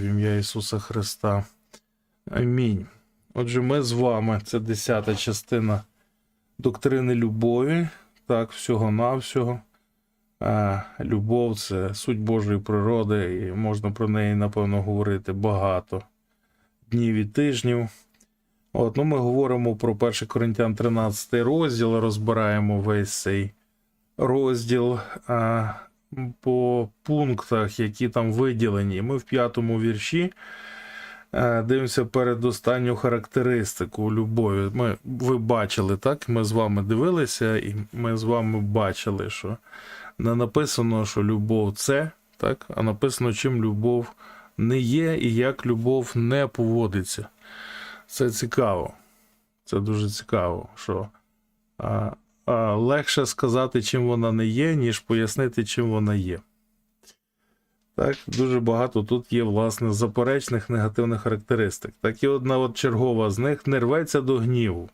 В ім'я Ісуса Христа. Амінь. Отже, ми з вами, це десята частина доктрини любові. Так, всього-навсього. Любов це суть Божої природи, і можна про неї, напевно, говорити багато днів і тижнів. От, ну, ми говоримо про 1 Коринтян 13 розділ, розбираємо весь цей розділ а, по пунктах, які там виділені. Ми в п'ятому вірші е, дивимося передостанню характеристику любові. Ми, ви бачили, так? Ми з вами дивилися, і ми з вами бачили, що не написано, що любов це, так? а написано, чим любов не є і як любов не поводиться. Це цікаво. Це дуже цікаво, що а, а, легше сказати, чим вона не є, ніж пояснити, чим вона є. Так, дуже багато тут є, власне, заперечних негативних характеристик. Так і одна от чергова з них не рветься до гніву.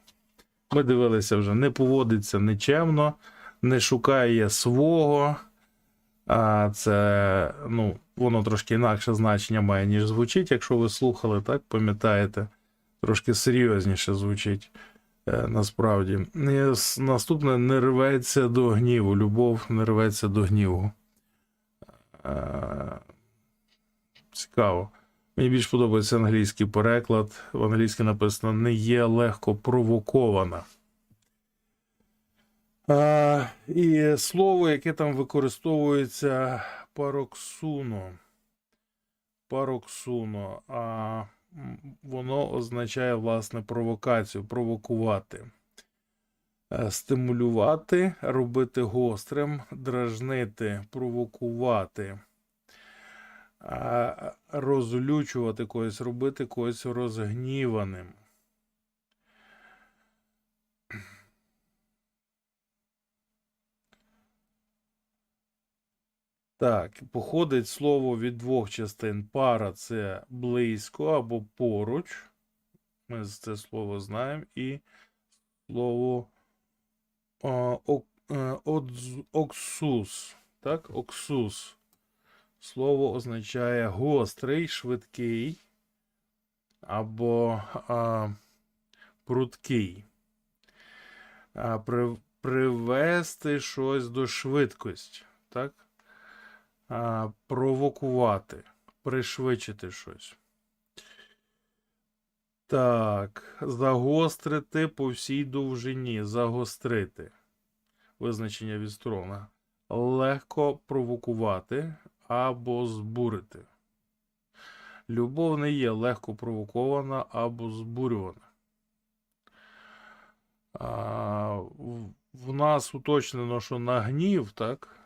Ми дивилися вже, не поводиться нечемно, не шукає свого. А це, ну, воно трошки інакше значення має, ніж звучить. Якщо ви слухали, так, пам'ятаєте, трошки серйозніше звучить е, насправді. Наступне не рветься до гніву. Любов не рветься до гніву. Е, Цікаво. Мені більш подобається англійський переклад. В англійській написано не є легко провокована. А, і слово, яке там використовується пароксуно. Пароксуно. А воно означає, власне, провокацію, провокувати. Е, Стимулювати, робити гострим, дражнити, провокувати. Розлючувати когось, робити когось розгніваним. Так, походить слово від двох частин. Пара це близько або поруч. Ми це слово знаємо. І слово ок, е, одз- оксус. Так, оксус. Слово означає гострий, швидкий або а, прудкий. А, при, привести щось до швидкості. Так? А, провокувати, пришвидшити щось. Так, загострити по всій довжині, загострити. Визначення від сторона. Легко провокувати або збурити. Любов не є легко провокована або збурювана. А, в, в нас уточнено, що на гнів, так?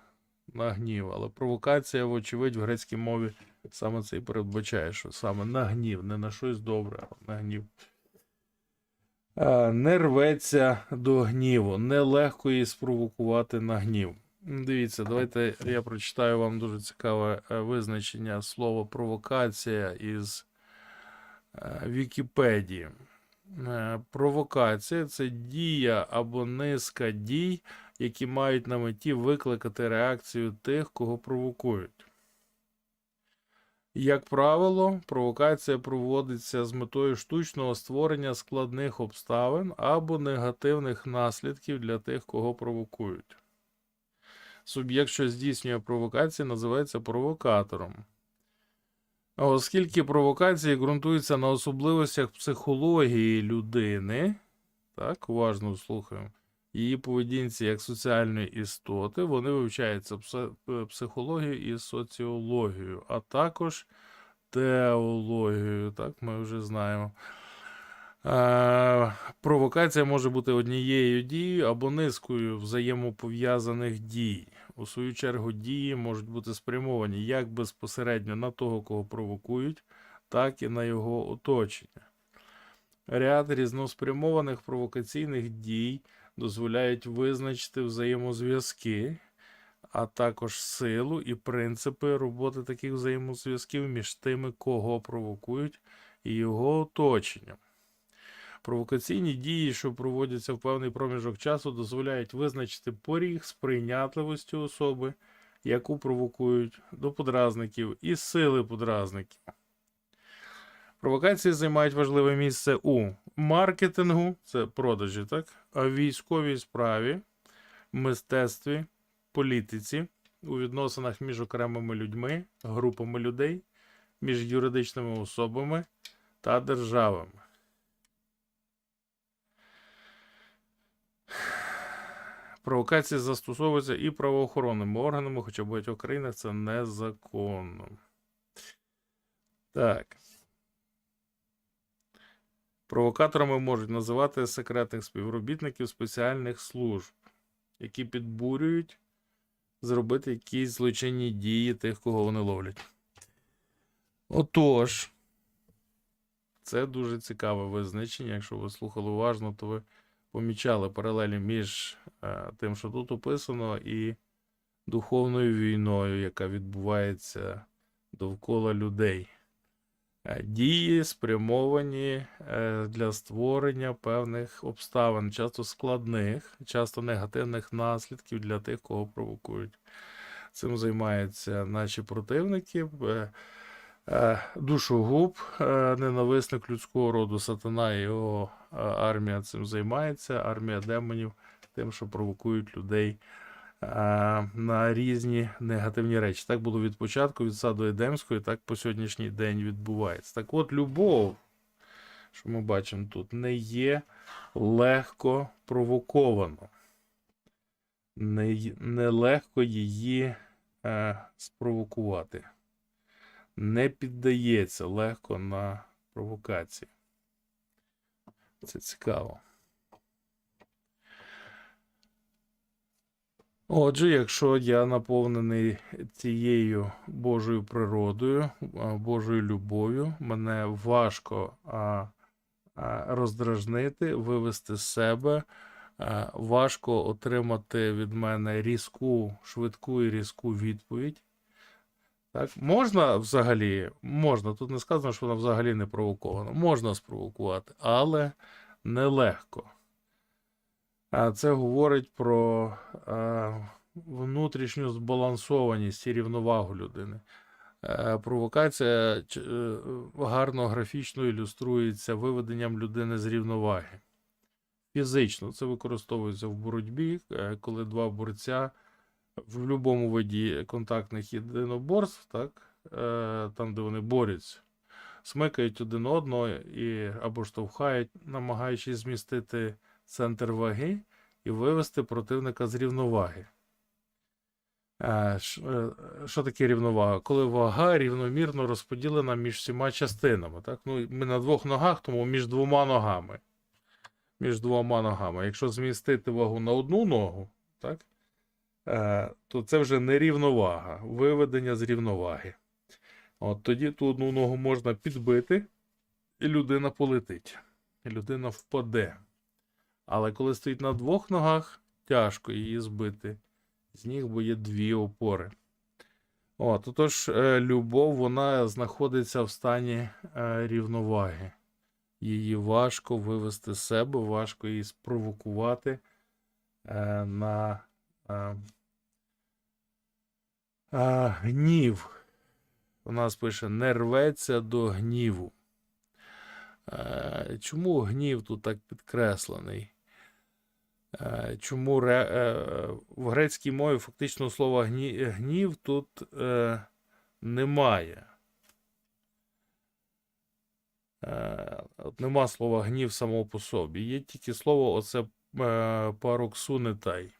На гнів, але провокація, вочевидь, в грецькій мові саме це і передбачає, що саме на гнів, не на щось добре, а на гнів. Е, Не рветься до гніву, нелегко її спровокувати на гнів. Дивіться, давайте я прочитаю вам дуже цікаве е, визначення слова провокація із е, Вікіпедії. Провокація це дія або низка дій, які мають на меті викликати реакцію тих, кого провокують. Як правило, провокація проводиться з метою штучного створення складних обставин або негативних наслідків для тих, кого провокують. Суб'єкт, що здійснює провокацію, називається провокатором. Оскільки провокації ґрунтуються на особливостях психології людини, так, уважно слухаємо, її поведінці як соціальної істоти, вони вивчаються психологією і соціологією, а також теологією, так, ми вже знаємо. Е, провокація може бути однією дією або низкою взаємопов'язаних дій. У свою чергу, дії можуть бути спрямовані як безпосередньо на того, кого провокують, так і на його оточення. Ряд різноспрямованих провокаційних дій дозволяють визначити взаємозв'язки, а також силу і принципи роботи таких взаємозв'язків між тими, кого провокують, і його оточенням. Провокаційні дії, що проводяться в певний проміжок часу, дозволяють визначити поріг сприйнятливості особи, яку провокують до подразників, і сили подразників. Провокації займають важливе місце у маркетингу, це продажі, так? Військовій справі, мистецтві, політиці, у відносинах між окремими людьми, групами людей, між юридичними особами та державами. Провокації застосовуються і правоохоронними органами, хоча в багатьох країнах це незаконно. Так. Провокаторами можуть називати секретних співробітників спеціальних служб, які підбурюють зробити якісь злочинні дії тих, кого вони ловлять. Отож, це дуже цікаве визначення. Якщо ви слухали уважно, то ви помічали паралелі між е, тим, що тут описано, і духовною війною, яка відбувається довкола людей. Е, Дії спрямовані е, для створення певних обставин, часто складних, часто негативних наслідків для тих, кого провокують. Цим займаються наші противники. е, Душогуб, ненависник людського роду, сатана і його армія цим займається. Армія демонів тим, що провокують людей на різні негативні речі. Так було від початку, від саду Едемської, так по сьогоднішній день відбувається. Так от, любов, що ми бачимо тут, не є легко провоковано. Не, не її е, спровокувати. Не піддається легко на провокації. Це цікаво. Отже, якщо я наповнений цією Божою природою, Божою любов'ю, мене важко роздражнити, вивести з себе, важко отримати від мене різку, швидку і різку відповідь. Так, можна взагалі, можна, тут не сказано, що вона взагалі не провокована. Можна спровокувати, але нелегко. Це говорить про внутрішню збалансованість і рівновагу людини. Е, Провокація е, гарно графічно ілюструється виведенням людини з рівноваги. Фізично це використовується в боротьбі, е, коли два борця в будь-якому виді контактних єдиноборств, так, там, де вони борються, смикають один одного і або штовхають, намагаючись змістити центр ваги і вивести противника з рівноваги. Е, е, Що таке рівновага? Коли вага рівномірно розподілена між всіма частинами. Так? Ну, ми на двох ногах, тому між двома ногами. Між двома ногами. Якщо змістити вагу на одну ногу, так? е, то це вже не рівновага, виведення з рівноваги. От тоді ту одну ногу можна підбити, і людина полетить. Людина впаде. Але коли стоїть на двох ногах, тяжко її збити. З ніг, бо є дві опори. От, отож, е, любов вона знаходиться в стані е, рівноваги. Її важко вивести з себе, важко її спровокувати е, на гнів. У нас пише не рветься до гніву. Чому гнів тут так підкреслений? Е, Чому ре, е, в грецькій мові фактично слова гні, гнів тут е, немає? Е, от нема слова гнів само по собі. Є тільки слово оце е, пароксунетай.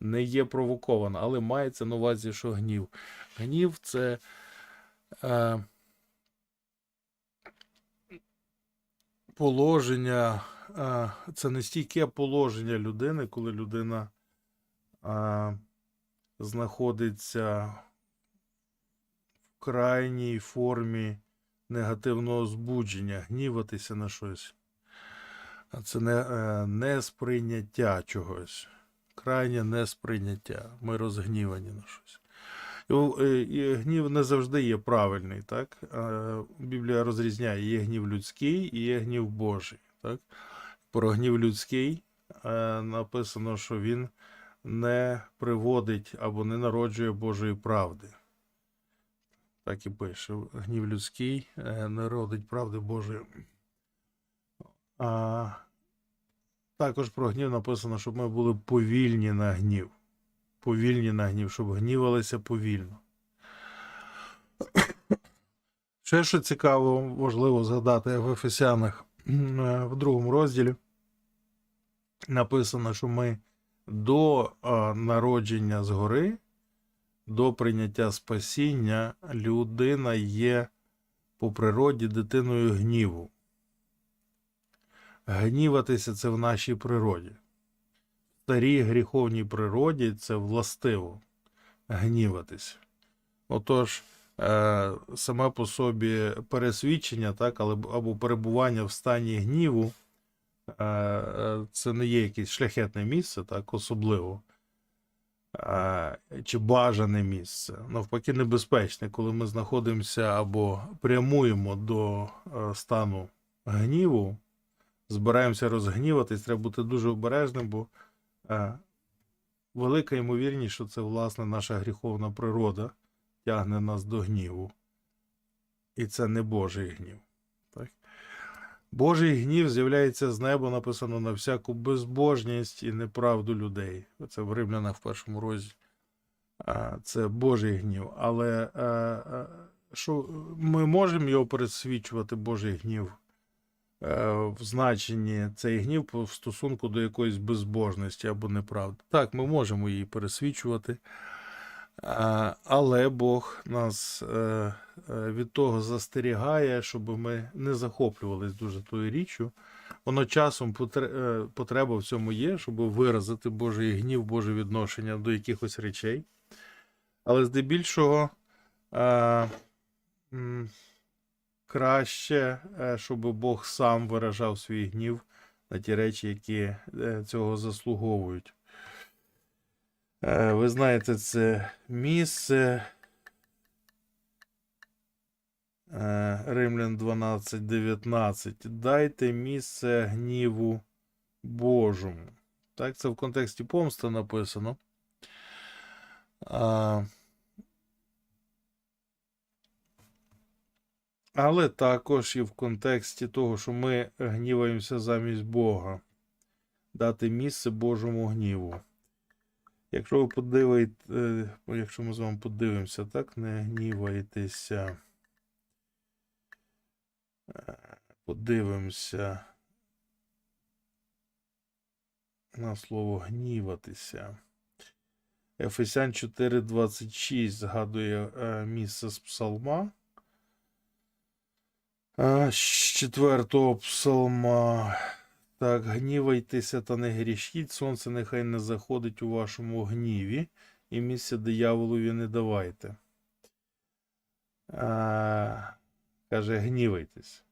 Не є провоковано, але мається на увазі, що гнів. Гнів це. Е, положення, це не стійке положення людини, коли людина е, знаходиться в крайній формі негативного збудження, гніватися на щось. А Це не, е, несприйняття чогось. Крайнє несприйняття. Ми розгнівані на щось. І, е, гнів не завжди є правильний, так? Е, Біблія розрізняє: є гнів людський і є гнів Божий. Так? Про гнів людський е, написано, що він не приводить або не народжує Божої правди. Так і пише. Гнів людський е, не родить правди Божої. А, також про гнів написано, щоб ми були повільні на гнів. Повільні на гнів, щоб гнівалися повільно. Ще що цікаво, важливо згадати в Ефесянах в другому розділі написано, що ми до народження згори, до прийняття спасіння, людина є по природі дитиною гніву. Гніватися це в нашій природі. В старій гріховній природі це властиво гніватися. Отож, е, саме по собі пересвідчення, так, але, або перебування в стані гніву, е, е, це не є якесь шляхетне місце, так, особливо. е, Чи бажане місце. Навпаки, небезпечне, коли ми знаходимося або прямуємо до е, стану гніву, збираємося розгніватись, треба бути дуже обережним, бо е, велика ймовірність, що це власне наша гріховна природа тягне нас до гніву. І це не Божий гнів. Так? Божий гнів з'являється з неба, написано на всяку безбожність і неправду людей. Це в Римлянах в першому розділі. Це Божий гнів. Але е, е, що ми можемо його пересвідчувати, Божий гнів, е, в значенні цей гнів в стосунку до якоїсь безбожності або неправди. Так, ми можемо її пересвідчувати. А, Але Бог нас е, е, від того застерігає, щоб ми не захоплювались дуже тою річчю. Воно часом е, потреба в цьому є, щоб виразити Божий гнів, Боже відношення до якихось речей. Але здебільшого е, краще, е, щоб Бог сам виражав свій гнів на ті речі, які е, цього заслуговують. Е, Ви знаєте, це місце. Е, Римлян 12, 19. Дайте місце гніву Божому. Так, це в контексті помсти написано. Але також і в контексті того, що ми гніваємося замість Бога. Дати місце Божому гніву. Якщо ви подивите, якщо ми з вами подивимося, так, не гнівайтеся. Е, Подивимося на слово гніватися. Ефесян 4.26 згадує е, місце з псалма. Е, З четвертого псалма. Так, гнівайтеся та не грішіть, сонце нехай не заходить у вашому гніві, і місця дияволові не давайте. А, каже, гнівайтесь.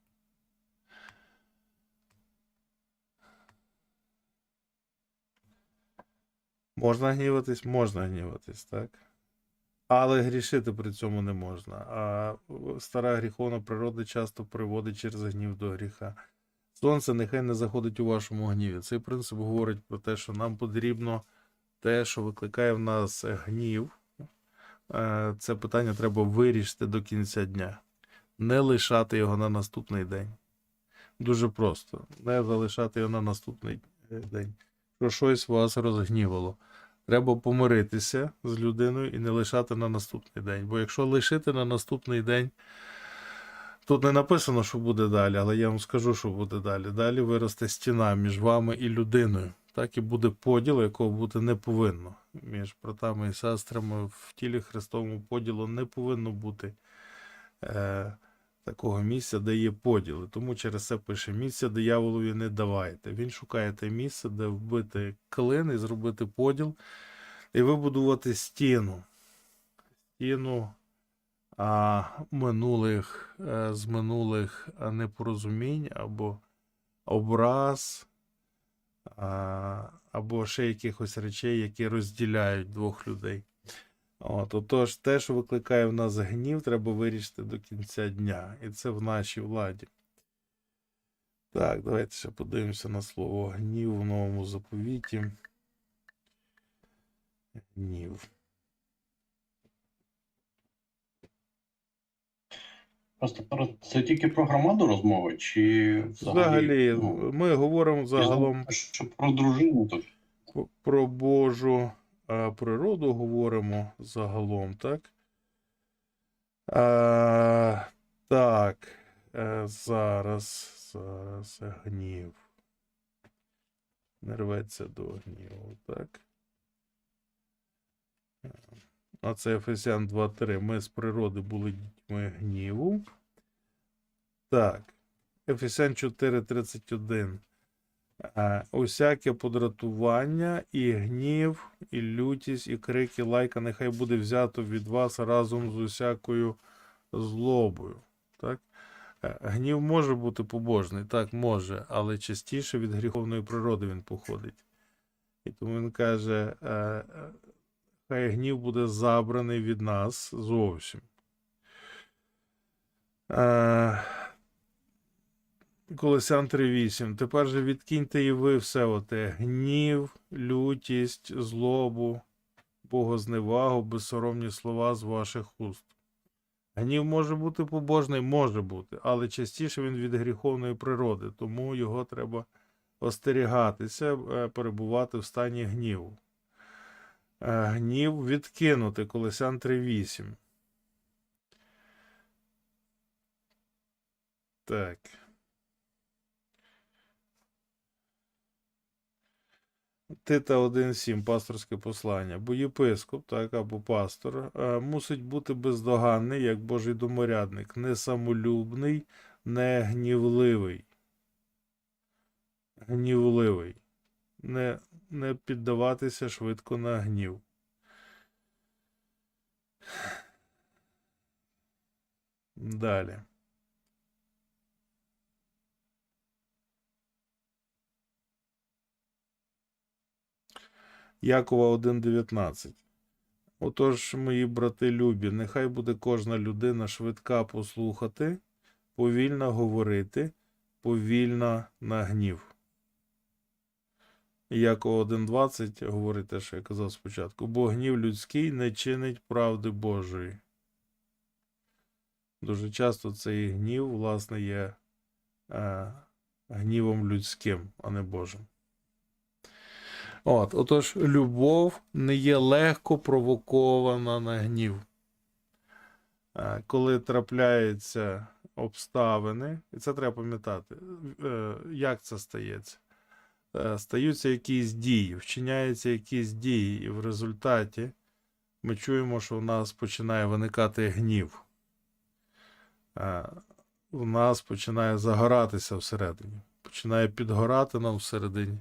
Можна гніватись? Можна гніватись, так? Але грішити при цьому не можна. А стара гріховна природа часто приводить через гнів до гріха. Сонце нехай не заходить у вашому гніві. Цей принцип говорить про те, що нам потрібно те, що викликає в нас гнів. Е, Це питання треба вирішити до кінця дня. Не лишати його на наступний день. Дуже просто. Не залишати його на наступний день. Що щось вас розгнівало. Треба помиритися з людиною і не лишати на наступний день. Бо якщо лишити на наступний день, Тут не написано, що буде далі, але я вам скажу, що буде далі. Далі виросте стіна між вами і людиною. Так і буде поділ, якого бути не повинно. Між братами і сестрами в тілі Христовому поділу не повинно бути е, такого місця, де є поділи. Тому через це пише: місця дияволові не давайте. Він шукає те місце, де вбити клин і зробити поділ, і вибудувати стіну. Стіну а, минулих, е, з минулих непорозумінь або образ, а, або ще якихось речей, які розділяють двох людей. От, отож, те, що викликає в нас гнів, треба вирішити до кінця дня. І це в нашій владі. Так, давайте ще подивимося на слово гнів в новому заповіті. Гнів. Просто це тільки про громаду розмови, чи Взагалі, ну, ми говоримо загалом що про дружину п- про Божу е, природу говоримо загалом, так? А, так, е, зараз, зараз е, гнів. Не рветься до гніву, так? А це Ефесян 2.3. Ми з природи були дітьми гніву. Так. Ефесян 4.31. Е, Усяке подратування, і гнів, і лютість, і крики лайка нехай буде взято від вас разом з усякою злобою. Так? Е, Гнів може бути побожний, так, може, але частіше від гріховної природи він походить. І тому він каже: е, хай гнів буде забраний від нас зовсім. Е, Колосян 3.8. Тепер же відкиньте і ви все оте гнів, лютість, злобу, богозневагу, безсоромні слова з ваших уст. Гнів може бути побожний, може бути, але частіше він від гріховної природи, тому його треба остерігатися, е, перебувати в стані гніву. Е, Гнів відкинути, Колосян 3.8. Так. Тита 1.7, пасторське послання. Бо єпископ, так, або пастор, е, мусить бути бездоганний, як Божий доморядник, не самолюбний, не гнівливий. Гнівливий. Не, не піддаватися швидко на гнів. Далі. Якова 1.19. Отож, мої брати любі, нехай буде кожна людина швидка послухати, повільно говорити, повільно на гнів. Якова 1.20 говорить те, що я казав спочатку, бо гнів людський не чинить правди Божої. Дуже часто цей гнів, власне, є е, гнівом людським, а не Божим. От, отож, любов не є легко провокована на гнів. Е, Коли трапляються обставини, і це треба пам'ятати, е, як це стається. Е, Стаються якісь дії, вчиняються якісь дії, і в результаті ми чуємо, що в нас починає виникати гнів. Е, В нас починає загоратися всередині, починає підгорати нам всередині.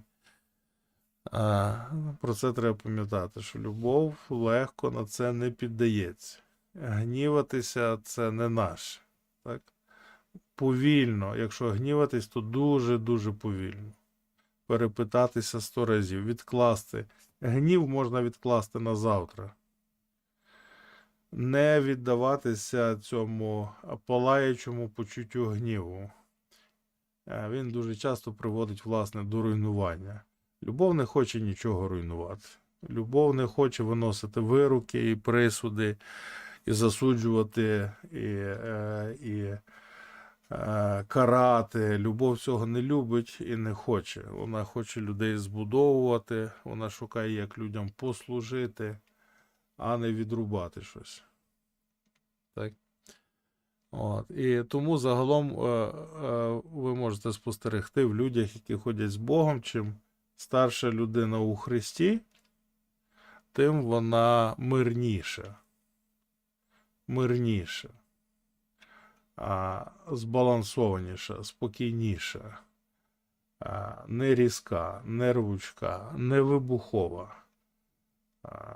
Про це треба пам'ятати, що любов легко на це не піддається. Гніватися це не наше. Так? Повільно, якщо гніватись, то дуже-дуже повільно. Перепитатися сто разів, відкласти. Гнів можна відкласти на завтра. Не віддаватися цьому палаючому почуттю гніву. Е, Він дуже часто приводить, власне, до руйнування. Любов не хоче нічого руйнувати. Любов не хоче виносити вироки і присуди, і засуджувати, і, е, і карати. Любов цього не любить і не хоче. Вона хоче людей збудовувати, вона шукає, як людям послужити, а не відрубати щось. Так? От. І тому загалом е, е, ви можете спостерегти в людях, які ходять з Богом, чим старша людина у Христі, тим вона мирніша. Мирніша, а, збалансованіша, спокійніша, а, не різка, не рвучка, не вибухова. А,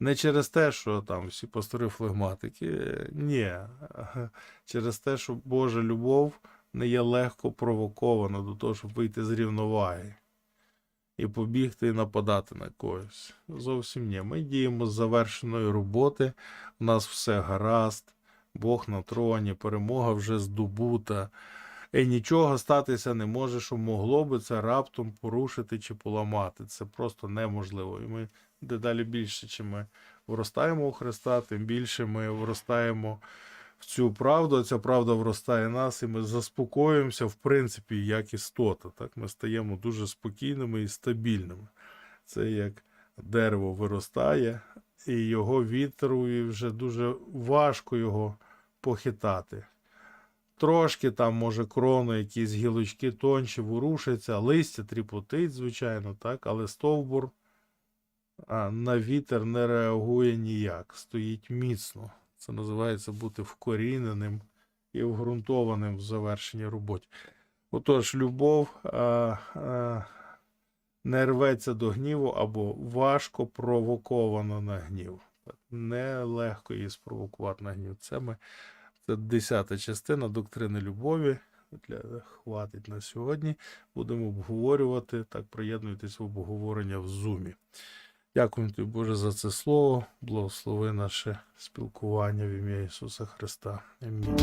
не через те, що там всі пастори флегматики, ні. Через те, що Божа любов не є легко провокована до того, щоб вийти з рівноваги і побігти і нападати на когось. Зовсім ні. Ми діємо з завершеної роботи, у нас все гаразд, Бог на троні, перемога вже здобута. І нічого статися не може, що могло би це раптом порушити чи поламати. Це просто неможливо. І ми дедалі більше, чим ми виростаємо у Христа, тим більше ми виростаємо в цю правду, ця правда вростає нас, і ми заспокоюємося, в принципі, як істота. Так? Ми стаємо дуже спокійними і стабільними. Це як дерево виростає, і його вітру і вже дуже важко його похитати. Трошки там, може, крони, якісь гілочки тонші ворушаться, листя тріпотить, звичайно, так, але стовбур а, на вітер не реагує ніяк, стоїть міцно. Це називається бути вкоріненим і вґрунтованим в завершенні роботи. Отож, любов а, а, не рветься до гніву або важко провоковано на гнів. Нелегко її спровокувати на гнів. Це ми це десята частина доктрини любові. Для хватить на сьогодні. Будемо обговорювати. Так, приєднуйтесь в обговорення в зумі. Дякую тобі, Боже, за це слово. Благослови наше спілкування в ім'я Ісуса Христа. Амінь.